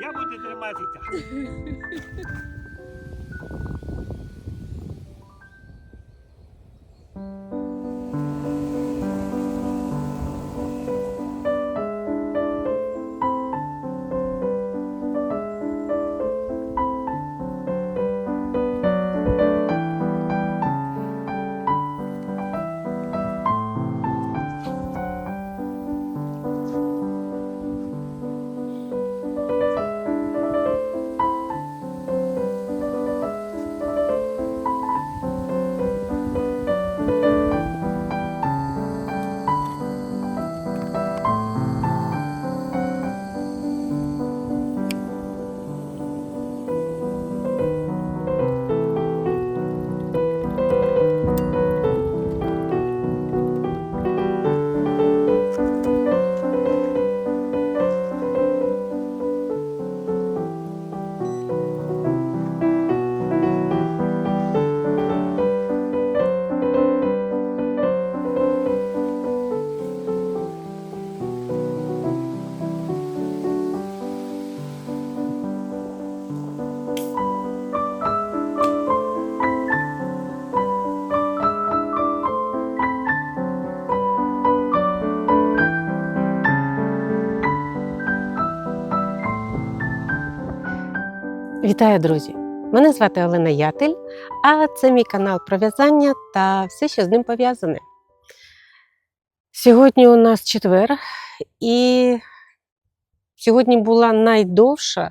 Я буду триматися. Вітаю, друзі! Мене звати Олена Ятель, а це мій канал про в'язання та все, що з ним пов'язане. Сьогодні у нас четвер, і сьогодні була найдовша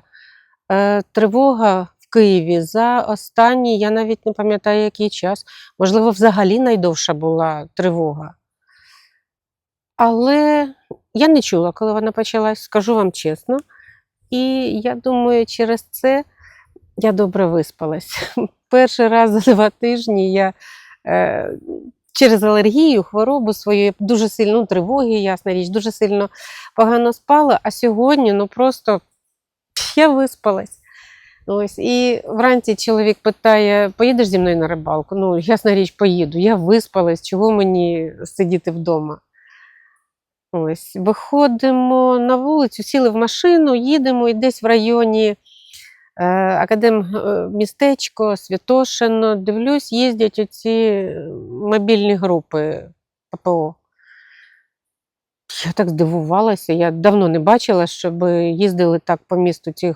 е, тривога в Києві за останній, я навіть не пам'ятаю, який час. Можливо, взагалі найдовша була тривога. Але я не чула, коли вона почалась, скажу вам чесно. І я думаю, через це я добре виспалась. Перший раз за два тижні я е, через алергію, хворобу свою, дуже сильно ну, тривоги, ясна річ, дуже сильно погано спала, а сьогодні ну просто я виспалась. Ось, І вранці чоловік питає: поїдеш зі мною на рибалку? Ну, ясна річ, поїду. Я виспалась, чого мені сидіти вдома? Ось, Виходимо на вулицю, сіли в машину, їдемо і десь в районі е, академмістечко, Святошино, дивлюсь, їздять оці мобільні групи ППО. Я так здивувалася, я давно не бачила, щоб їздили так по місту ці.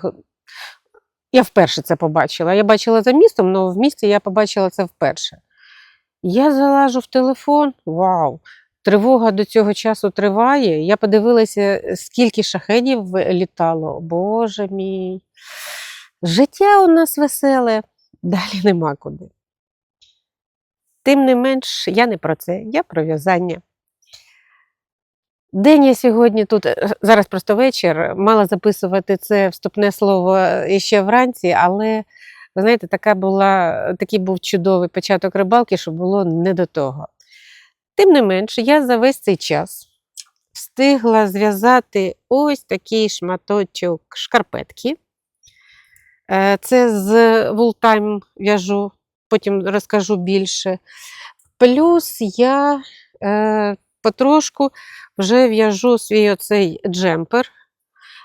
Я вперше це побачила. Я бачила за містом, але в місті я побачила це вперше. Я залажу в телефон, вау! Тривога до цього часу триває. Я подивилася, скільки шахедів літало. Боже мій. Життя у нас веселе, далі нема куди. Тим не менш, я не про це, я про в'язання. День я сьогодні тут, е, зараз просто вечір, мала записувати це вступне слово е, ще вранці, але ви знаєте, така була, такий був чудовий початок рибалки, що було не до того. Тим не менш, я за весь цей час встигла зв'язати ось такий шматочок шкарпетки. Е, Це з Wooltime в'яжу, потім розкажу більше. Плюс я е, потрошку вже в'яжу свій оцей джемпер.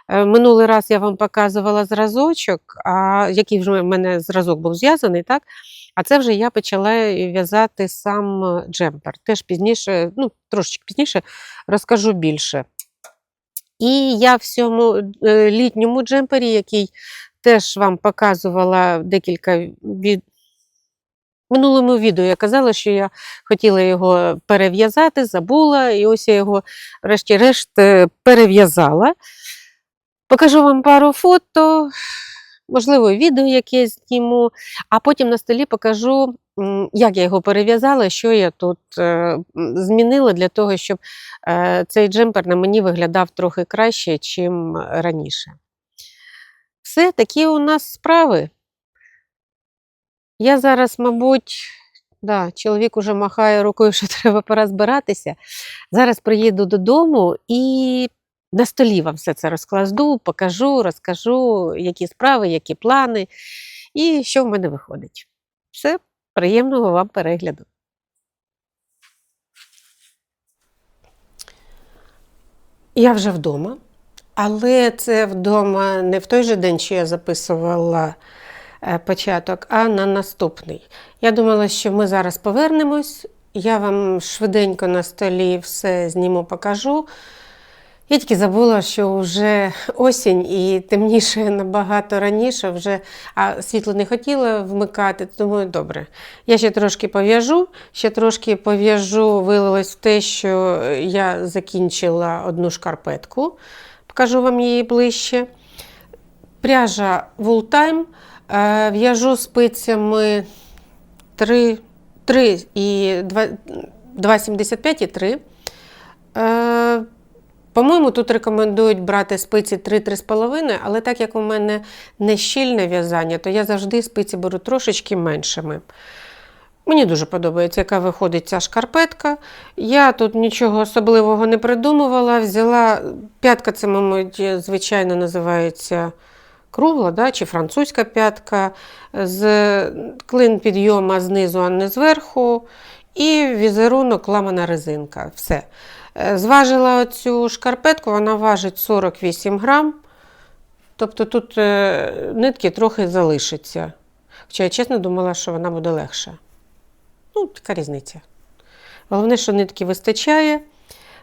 Е, Минулий раз я вам показувала зразочок, а який вже в мене зразок був зв'язаний, так? А це вже я почала в'язати сам джемпер. Теж пізніше, ну, трошечки пізніше розкажу більше. І я в цьому літньому джемпері, який теж вам показувала декілька від. Минулому відео я казала, що я хотіла його перев'язати, забула, і ось я його, врешті-решт, е, перев'язала. Покажу вам пару фото, можливо, відео яке зніму, а потім на столі покажу, як я його перев'язала, що я тут е, змінила для того, щоб е, цей джемпер на мені виглядав трохи краще, ніж раніше. Все, такі у нас справи. Я зараз, мабуть, да, чоловік уже махає рукою, що треба пора збиратися. Зараз приїду додому і на столі вам все це розкладу, покажу, розкажу, які справи, які плани і що в мене виходить. Все, приємного вам перегляду. Я вже вдома, але це вдома не в той же день, що я записувала е, початок, а на наступний. Я думала, що ми зараз повернемось. Я вам швиденько на столі все зніму, покажу. Я тільки забула, що вже осінь і темніше набагато раніше, вже, а світло не хотіла вмикати, думаю, добре. Я ще трошки пов'яжу, ще трошки пов'яжу, вилилось в те, що я закінчила одну шкарпетку, покажу вам її ближче. Пряжа Wooltime, е, в'яжу спицями 3, 3 і 2,75 і 3. Е, по-моєму, тут рекомендують брати спиці 3-3,5, але так як у мене не щільне в'язання, то я завжди спиці беру трошечки меншими. Мені дуже подобається, яка виходить ця шкарпетка. Я тут нічого особливого не придумувала. Взяла п'ятка, це, мабуть, звичайно називається кругла, да, чи французька п'ятка, з клин підйома знизу, а не зверху. І візерунок ламана резинка. Все. Е, Зважила цю шкарпетку, вона важить 48 грам. Тобто тут е, нитки трохи залишиться. Хоча я чесно думала, що вона буде легша. Ну, така різниця. Головне, що нитки вистачає.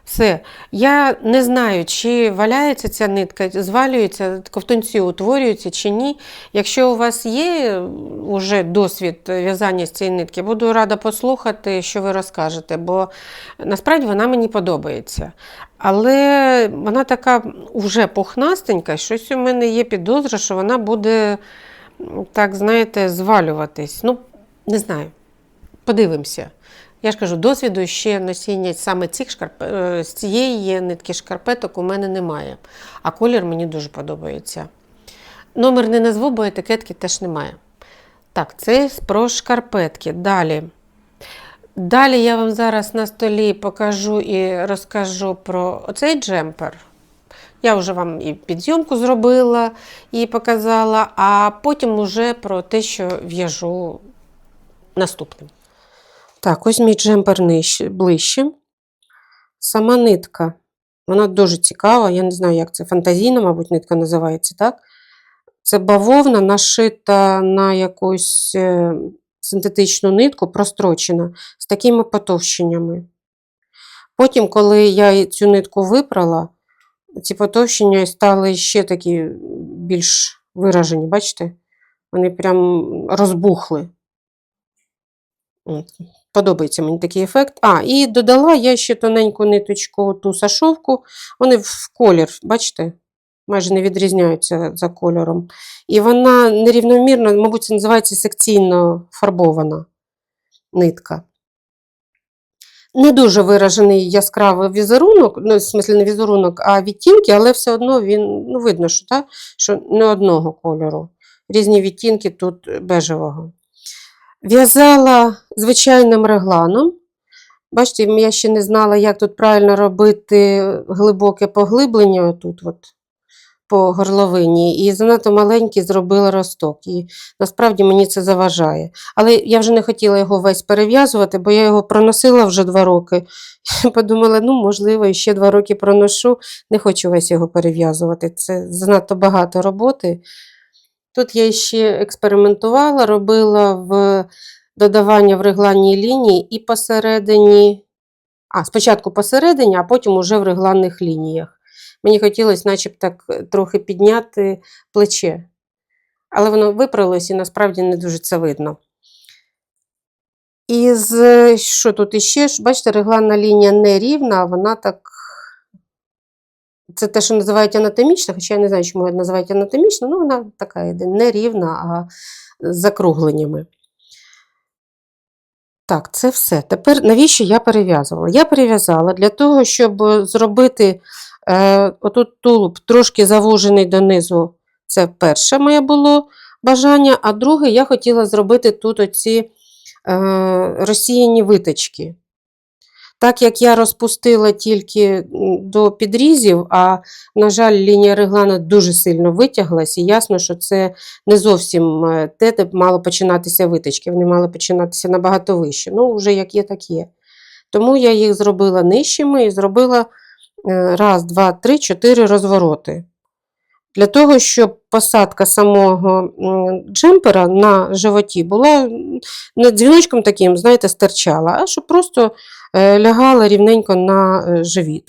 Все. Я не знаю, чи валяється ця нитка, звалюється, ковтунці утворюються чи ні. Якщо у вас є вже досвід в'язання з цієї нитки, буду рада послухати, що ви розкажете, бо насправді вона мені подобається. Але вона така вже пухнастенька, щось у мене є підозра, що вона буде, так знаєте, звалюватись. Ну, не знаю. Подивимося. Я ж кажу, досвіду ще носіння саме цих шкарп... е, з цієї нитки шкарпеток у мене немає. А колір мені дуже подобається. Номер не назву, бо етикетки теж немає. Так, це про шкарпетки. Далі. Далі я вам зараз на столі покажу і розкажу про оцей джемпер. Я вже вам і підйомку зробила і показала, а потім уже про те, що в'яжу наступним. Так, ось мій джемпер ближче. Сама нитка. Вона дуже цікава. Я не знаю, як це фантазійна, мабуть, нитка називається, так? Це бавовна нашита на якусь е, синтетичну нитку, прострочена, з такими потовщеннями. Потім, коли я цю нитку випрала, ці потовщення стали ще такі більш виражені, бачите? Вони прям розбухли. Подобається мені такий ефект. А, і додала я ще тоненьку ниточку ту сашовку. Вони в колір, бачите, майже не відрізняються за кольором. І вона нерівномірно, мабуть, це називається секційно фарбована нитка. Не дуже виражений яскравий візерунок, ну, в смислі не візерунок, а відтінки, але все одно він, ну, видно, що, так, що не одного кольору. Різні відтінки тут бежевого. В'язала звичайним регланом. Бачите, я ще не знала, як тут правильно робити глибоке поглиблення тут от, по горловині. І занадто маленький зробила росток. І насправді мені це заважає. Але я вже не хотіла його весь перев'язувати, бо я його проносила вже два роки. Подумала, ну, можливо, ще два роки проношу, не хочу весь його перев'язувати. Це занадто багато роботи. Тут я ще експериментувала, робила в додавання в регланній лінії і посередині, а, спочатку посередині, а потім уже в регланних лініях. Мені хотілося, начебто, так трохи підняти плече. Але воно виправилось і насправді не дуже це видно. І з, що тут іще? Бачите, регланна лінія не рівна, вона так це те, що називають анатомічна, хоча я не знаю, чому називають анатомічна, ну вона така йде не рівна, а з закругленнями. Так, це все. Тепер навіщо я перев'язувала? Я перев'язала для того, щоб зробити е, отут тулуб трошки завужений донизу. Це перше моє було бажання, а друге, я хотіла зробити тут оці е, розсіяні виточки. Так як я розпустила тільки до підрізів, а, на жаль, лінія реглана дуже сильно витяглась, і ясно, що це не зовсім е, те, де мало починатися виточки, вони мали починатися набагато вище. Ну, вже як є, так є. Тому я їх зробила нижчими і зробила е, раз, два, три, чотири розвороти. Для того, щоб посадка самого джемпера на животі була не дзвіночком таким, знаєте, стирчала, а щоб просто лягала рівненько на е, живіт.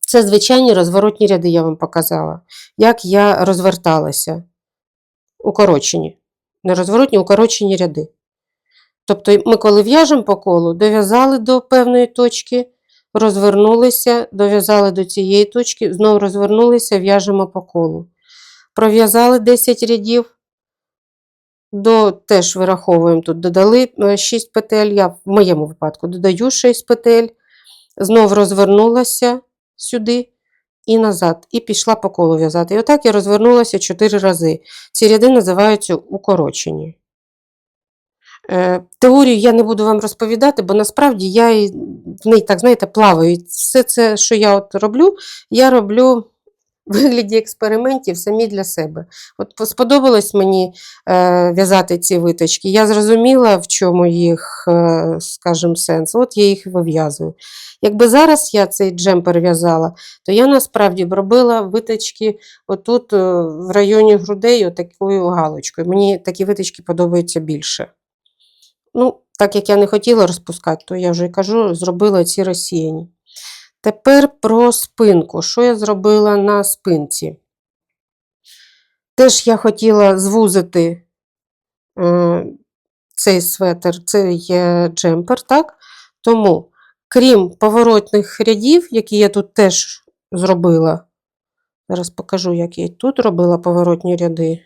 Це звичайні розворотні ряди, я вам показала, як я розверталася. Укорочені. Не розворотні, укорочені ряди. Тобто, ми, коли в'яжемо по колу, дов'язали до певної точки розвернулися, дов'язали до цієї точки, знову розвернулися, в'яжемо по колу. Пров'язали 10 рядів, до, теж вираховуємо тут, додали 6 петель, я в моєму випадку додаю 6 петель, знову розвернулася сюди і назад, і пішла по колу в'язати. І отак я розвернулася 4 рази. Ці ряди називаються укорочені. Е, теорію я не буду вам розповідати, бо насправді я в неї, так знаєте, плаваю. Все це, що я от роблю, я роблю вигляді експериментів самі для себе. От Сподобалось мені е, в'язати ці виточки. Я зрозуміла, в чому їх, е, скажімо, сенс. От я їх вив'язую. Якби зараз я цей джемпер в'язала, то я насправді б робила виточки отут е, в районі грудей, такою галочкою. Мені такі виточки подобаються більше. Ну, так як я не хотіла розпускати, то я вже кажу, зробила ці розсіяні. Тепер про спинку. Що я зробила на спинці? Теж я хотіла звузити е, цей светр, цей е, джемпер, так? Тому, крім поворотних рядів, які я тут теж зробила, зараз покажу, як я тут робила поворотні ряди.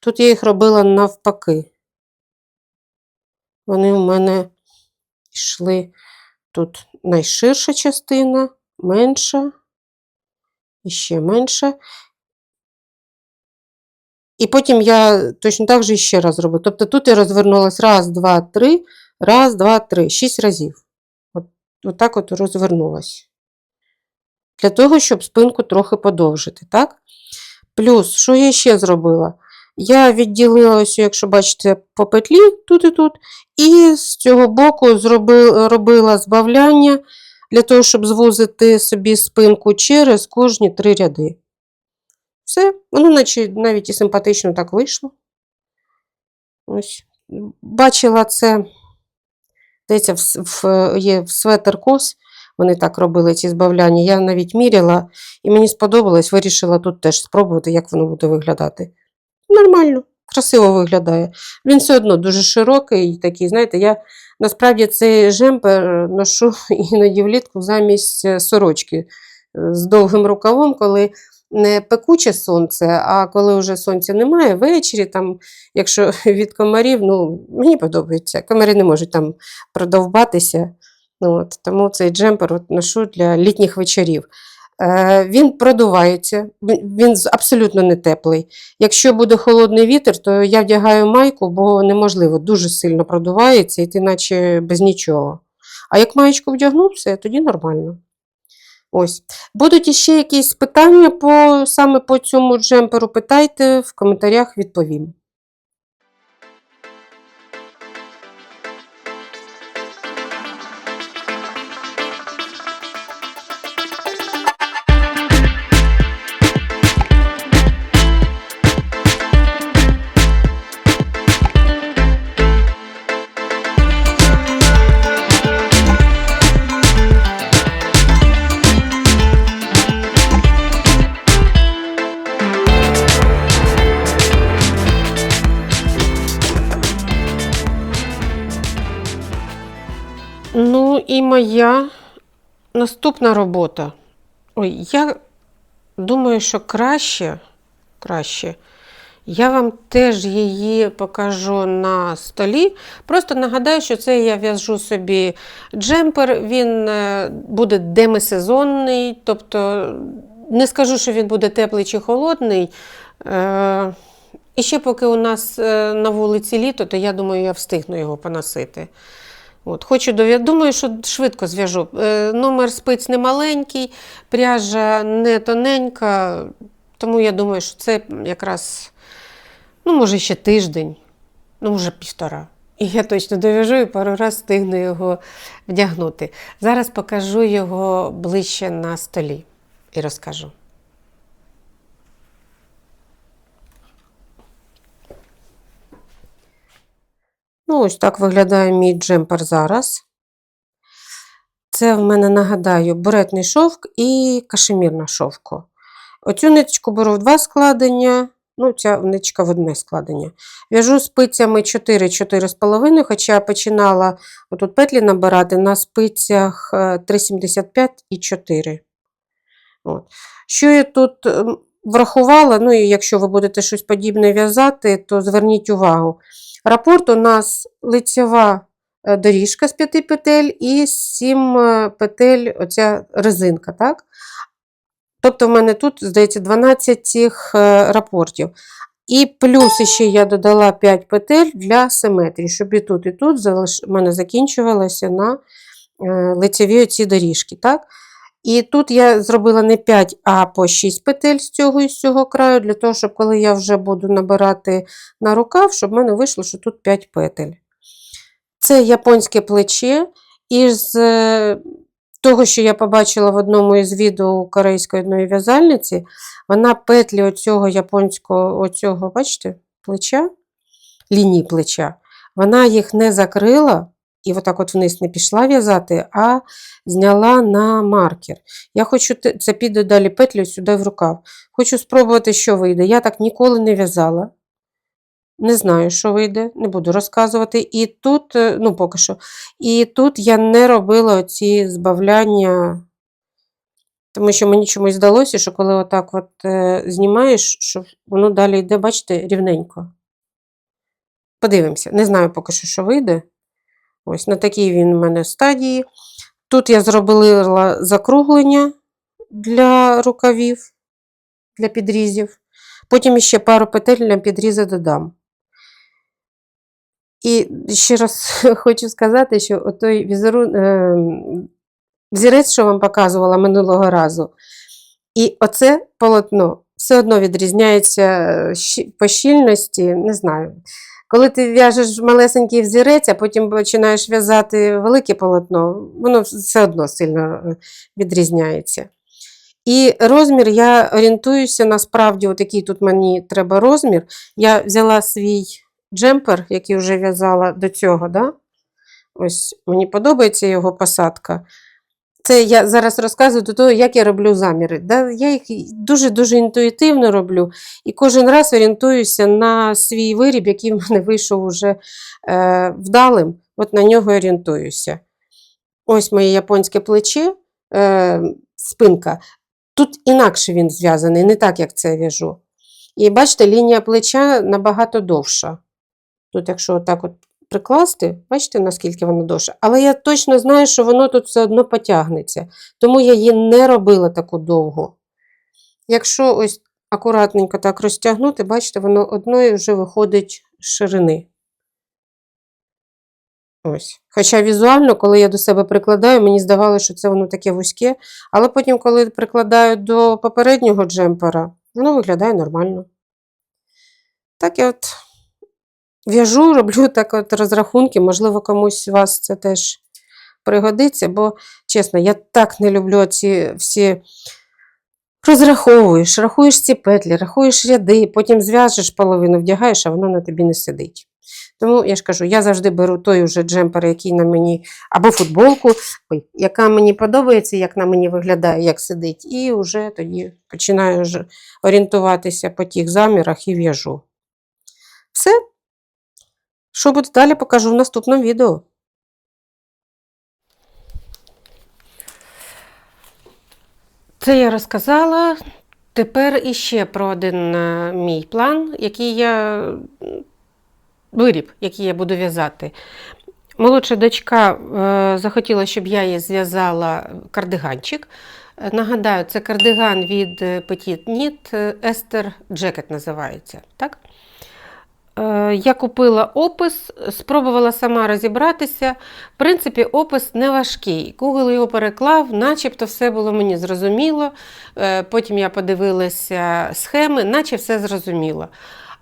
Тут я їх робила навпаки. Вони у мене йшли тут найширша частина, менша, і ще менша. І потім я точно так же ще раз зробила. Тобто тут я розвернулась раз, два, три, раз, два, три, шість разів. От, от так от розвернулась. Для того, щоб спинку трохи подовжити, так? Плюс, що я ще зробила? Я відділила, ось, якщо бачите, по петлі тут і тут, і з цього боку зробила, робила збавляння для того, щоб звузити собі спинку через кожні три ряди. Все, воно наче навіть і симпатично так вийшло. Ось. Бачила це, здається, в, в, є в светер кос, вони так робили ці збавляння. Я навіть міряла, і мені сподобалось, вирішила тут теж спробувати, як воно буде виглядати. Нормально, красиво виглядає. Він все одно дуже широкий, такий, знаєте, я насправді цей жемпер ношу іноді влітку замість е, сорочки е, з довгим рукавом, коли не пекуче сонце, а коли вже сонця немає, ввечері, там, якщо від комарів, ну, мені подобається, комари не можуть там продовбатися. От, тому цей джемпер от ношу для літніх вечорів. Е, він продувається, він абсолютно не теплий. Якщо буде холодний вітер, то я вдягаю майку, бо неможливо, дуже сильно продувається, і ти наче без нічого. А як маєчку вдягнув, тоді нормально. Ось. Будуть іще якісь питання по, саме по цьому джемперу, питайте в коментарях, відповім. Наступна робота. Ой, я думаю, що краще, краще. Я вам теж її покажу на столі. Просто нагадаю, що це я в'яжу собі джемпер, він е, буде демисезонний, тобто не скажу, що він буде теплий чи холодний. Е, І ще поки у нас е, на вулиці літо, то я думаю, я встигну його поносити. От, хочу дов'я... Думаю, що швидко зв'яжу. Е, номер спиць не маленький, пряжа не тоненька, тому я думаю, що це якраз, ну, може, ще тиждень, ну, може, півтора. І я точно дов'яжу і пару раз встигну його вдягнути. Зараз покажу його ближче на столі і розкажу. Ну, ось так виглядає мій джемпер зараз. Це в мене, нагадаю, буретний шовк і кашемірна шовко. Оцю ниточку беру в два складення, ну, ця ниточка в одне складення. В'яжу спицями 4-4,5, хоча я починала отут петлі набирати на спицях е, 3,75 і 4. От. Що я тут ем, врахувала, ну і якщо ви будете щось подібне в'язати, то зверніть увагу. Рапорт у нас лицьова е, доріжка з 5 петель і 7 петель оця резинка. так? Тобто в мене тут, здається, 12 цих е, рапортів. І плюс ще я додала 5 петель для симетрії, щоб і тут, і тут в мене закінчувалося на е, лицеві оці доріжки. так? І тут я зробила не 5, а по 6 петель з цього і з цього краю, для того, щоб коли я вже буду набирати на рукав, щоб в мене вийшло, що тут 5 петель. Це японське плече. Із е, того, що я побачила в одному із відео корейської одної в'язальниці, вона петлі оцього японського, оцього, бачите, плеча, лінії плеча, вона їх не закрила, і отак от вниз не пішла в'язати, а зняла на маркер. Я хочу, це піде далі петлю сюди в рукав. Хочу спробувати, що вийде. Я так ніколи не в'язала. Не знаю, що вийде, не буду розказувати. І тут, е, ну поки що, і тут я не робила оці збавляння, тому що мені чомусь здалося, що коли отак от е, знімаєш, що воно далі йде, бачите, рівненько. Подивимося. Не знаю поки що, що вийде. Ось на такій він у мене стадії. Тут я зробила закруглення для рукавів, для підрізів. Потім ще пару петель для підрізу додам. І ще раз хочу сказати, що отой візерун, е, взірець, що вам показувала минулого разу, і оце полотно все одно відрізняється е, по щільності, не знаю. Коли ти в'яжеш малесенький взірець, а потім починаєш в'язати велике полотно, воно все одно сильно е, відрізняється. І розмір я орієнтуюся насправді, от який тут мені треба розмір. Я взяла свій джемпер, який вже в'язала до цього. Да? Ось мені подобається його посадка. Це я зараз розказую до того, як я роблю заміри. Да? Я їх дуже-дуже інтуїтивно роблю і кожен раз орієнтуюся на свій виріб, який в мене вийшов уже е, вдалим. От на нього орієнтуюся. Ось моє японське плече, е, спинка. Тут інакше він зв'язаний, не так, як це в'яжу. І бачите, лінія плеча набагато довша. Тут, якщо отак от прикласти, бачите, наскільки воно довше. Але я точно знаю, що воно тут все одно потягнеться. Тому я її не робила таку довгу. Якщо ось акуратненько так розтягнути, бачите, воно одної вже виходить з ширини. Ось. Хоча візуально, коли я до себе прикладаю, мені здавалося, що це воно таке вузьке, але потім, коли прикладаю до попереднього джемпера, воно виглядає нормально. Так я от в'яжу, роблю так от розрахунки, можливо, комусь вас це теж пригодиться, бо, чесно, я так не люблю ці всі. Розраховуєш, рахуєш ці петлі, рахуєш ряди, потім зв'яжеш половину, вдягаєш, а воно на тобі не сидить. Тому я ж кажу, я завжди беру той уже джемпер, який на мені, або футболку, яка мені подобається, як на мені виглядає, як сидить, і вже тоді починаю орієнтуватися по тих замірах і в'яжу. Все. Що буде далі, покажу в наступному відео. Це я розказала. Тепер іще про один е, мій план, який я виріб, який я буду в'язати. Молодша дочка е, захотіла, щоб я їй зв'язала кардиганчик. Нагадаю, це кардиган від е, Petit Knit, Esther Jacket називається. Так? Е, Я купила опис, спробувала сама розібратися. В принципі, опис не важкий. Google його переклав, начебто все було мені зрозуміло. Е, Потім я подивилася схеми, наче все зрозуміло.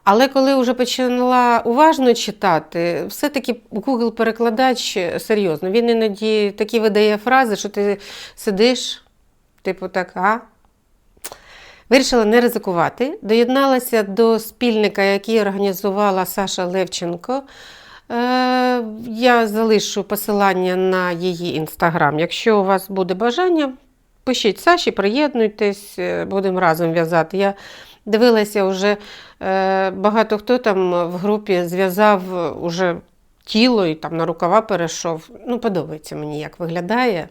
Але коли вже почала уважно читати, все-таки Google-перекладач серйозно. Він іноді такі видає фрази, що ти сидиш, типу так, а? Вирішила не ризикувати. Доєдналася до спільника, який організувала Саша Левченко. Е, Я залишу посилання на її інстаграм. Якщо у вас буде бажання, пишіть Саші, приєднуйтесь, е, будемо разом в'язати. Я дивилася вже е, багато хто там в групі зв'язав уже тіло і там на рукава перейшов. Ну, подобається мені, як виглядає.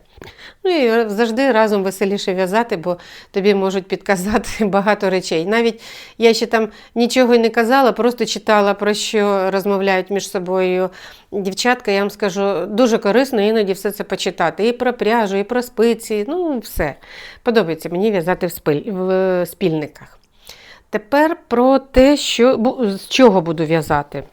Ну і завжди разом веселіше в'язати, бо тобі можуть підказати багато речей. Навіть я ще там нічого й не казала, просто читала, про що розмовляють між собою дівчатка. Я вам скажу, дуже корисно іноді все це почитати. І про пряжу, і про спиці. Ну, все. Подобається мені в'язати в, спиль... в спільниках. Тепер про те, що... з чого буду в'язати.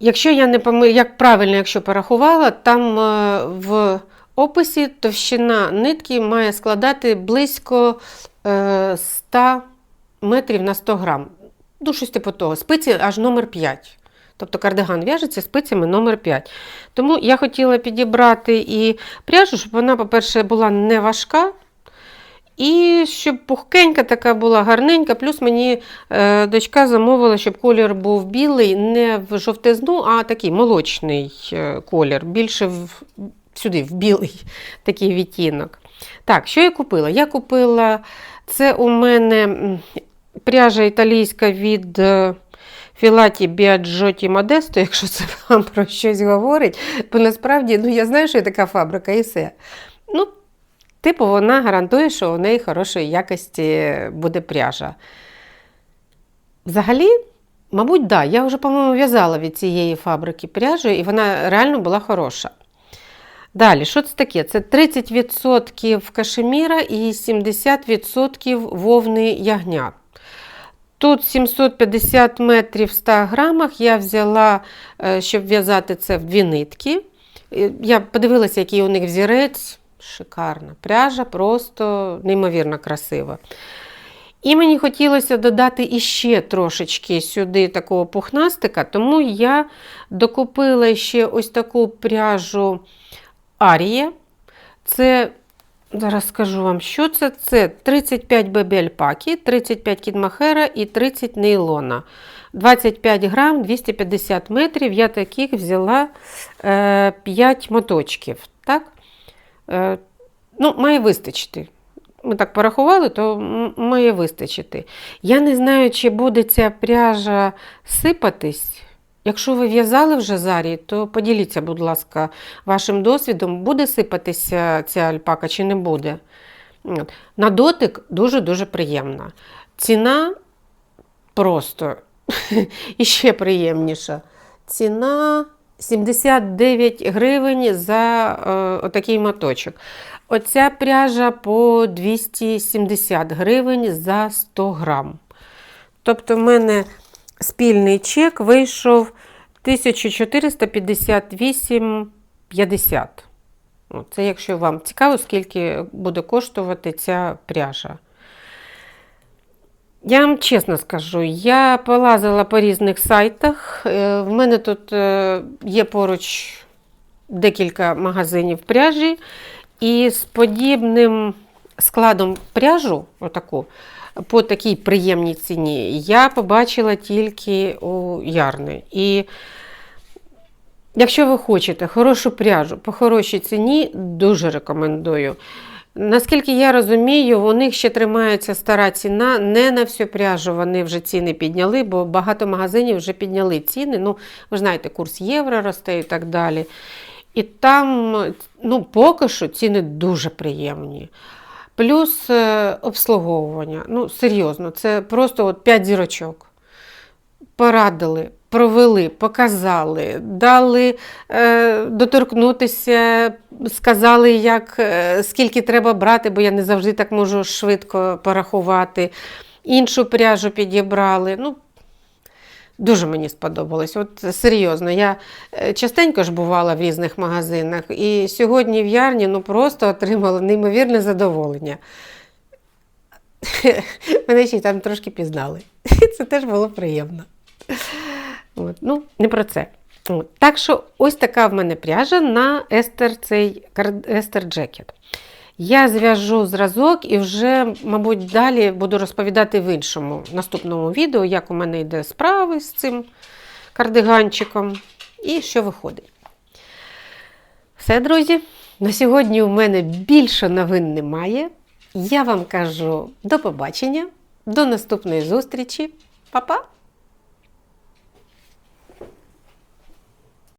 Якщо я не помилю, як правильно, якщо порахувала, там е, в описі товщина нитки має складати близько е, 100 метрів на 100 грам. Ну, щось типу того. Спиці аж номер 5. Тобто кардиган в'яжеться спицями номер 5. Тому я хотіла підібрати і пряжу, щоб вона, по-перше, була не важка. І щоб пухкенька така була гарненька, плюс мені е, дочка замовила, щоб колір був білий, не в жовтизну, а такий молочний е, колір, більше в, сюди, в білий такий відтінок. Так, що я купила? Я купила це у мене пряжа італійська від е, Філаті Біаджоті Модесто, якщо це вам про щось говорить. Бо насправді ну, я знаю, що є така фабрика і все. Ну, Типу, вона гарантує, що у неї хорошої якості буде пряжа. Взагалі, мабуть, да, я вже, по-моєму, в'язала від цієї фабрики пряжу, і вона реально була хороша. Далі, що це таке? Це 30% кашеміра і 70% вовни ягнят. Тут 750 метрів в 100 грамах я взяла, е, щоб в'язати це в дві нитки. Е, Я подивилася, який у них взірець. Шикарна пряжа, просто неймовірно красива. І мені хотілося додати іще трошечки сюди такого пухнастика, тому я докупила ще ось таку пряжу Арія. Це, зараз скажу вам, що це. Це 35 бебі альпаки, 35 кідмахера і 30 нейлона. 25 грам, 250 метрів. Я таких взяла е, 5 моточків. Так? Е, ну, має вистачити. Ми так порахували, то має вистачити. Я не знаю, чи буде ця пряжа сипатись. Якщо ви в'язали вже зарі, то поділіться, будь ласка, вашим досвідом, буде сипатися ця альпака чи не буде. На дотик дуже-дуже приємна. Ціна просто іще приємніша. Ціна 79 гривень за е, отакий моточок. Оця пряжа по 270 гривень за 100 грам. Тобто, в мене спільний чек вийшов 1458,50. Ну, Це якщо вам цікаво, скільки буде коштувати ця пряжа. Я вам чесно скажу, я полазила по різних сайтах. Е, В мене тут е, є поруч декілька магазинів пряжі, і з подібним складом пряжу, отаку, по такій приємній ціні, я побачила тільки у Ярни. І якщо ви хочете хорошу пряжу по хорошій ціні, дуже рекомендую. Наскільки я розумію, у них ще тримається стара ціна. Не на всю пряжу вони вже ціни підняли, бо багато магазинів вже підняли ціни. Ну, ви знаєте, курс євро росте і так далі. І там, ну, поки що ціни дуже приємні. Плюс е, обслуговування. Ну, серйозно, це просто от 5 зірочок. Порадили, провели, показали, дали е, доторкнутися, сказали, як, е, скільки треба брати, бо я не завжди так можу швидко порахувати. Іншу пряжу підібрали. Ну, Дуже мені сподобалось. От серйозно, я е, частенько ж бувала в різних магазинах, і сьогодні в Ярні ну, просто отримала неймовірне задоволення. Мене ще й там трошки пізнали. Це теж було приємно. От. Ну, не про це. От. Так що ось така в мене пряжа на Естер цей Естер Джекет. Я зв'яжу зразок і вже, мабуть, далі буду розповідати в іншому наступному відео, як у мене йде справи з цим кардиганчиком і що виходить. Все, друзі, на сьогодні у мене більше новин немає. Я вам кажу до побачення, до наступної зустрічі. Па-па!